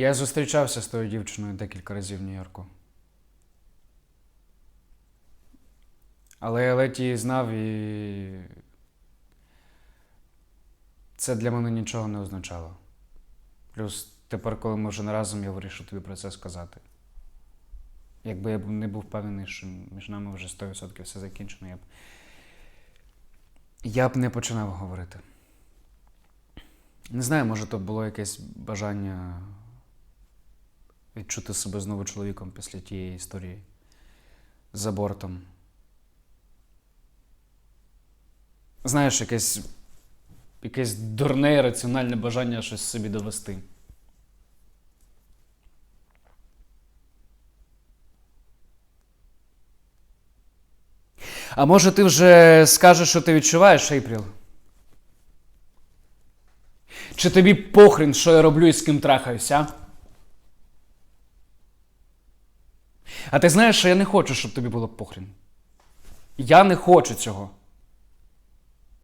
Я зустрічався з тою дівчиною декілька разів в Нью-Йорку. Але я ледь її знав і. Це для мене нічого не означало. Плюс тепер, коли ми вже не разом, я вирішив тобі про це сказати. Якби я не був впевнений, що між нами вже 100% все закінчено, я б. Я б не починав говорити. Не знаю, може, то було якесь бажання відчути себе знову чоловіком після тієї історії з абортом. Знаєш, якесь, якесь дурне і раціональне бажання щось собі довести. А може ти вже скажеш, що ти відчуваєш, Ейпріл? Чи тобі похрін, що я роблю і з ким трахаюся? А ти знаєш, що я не хочу, щоб тобі було похрін. Я не хочу цього.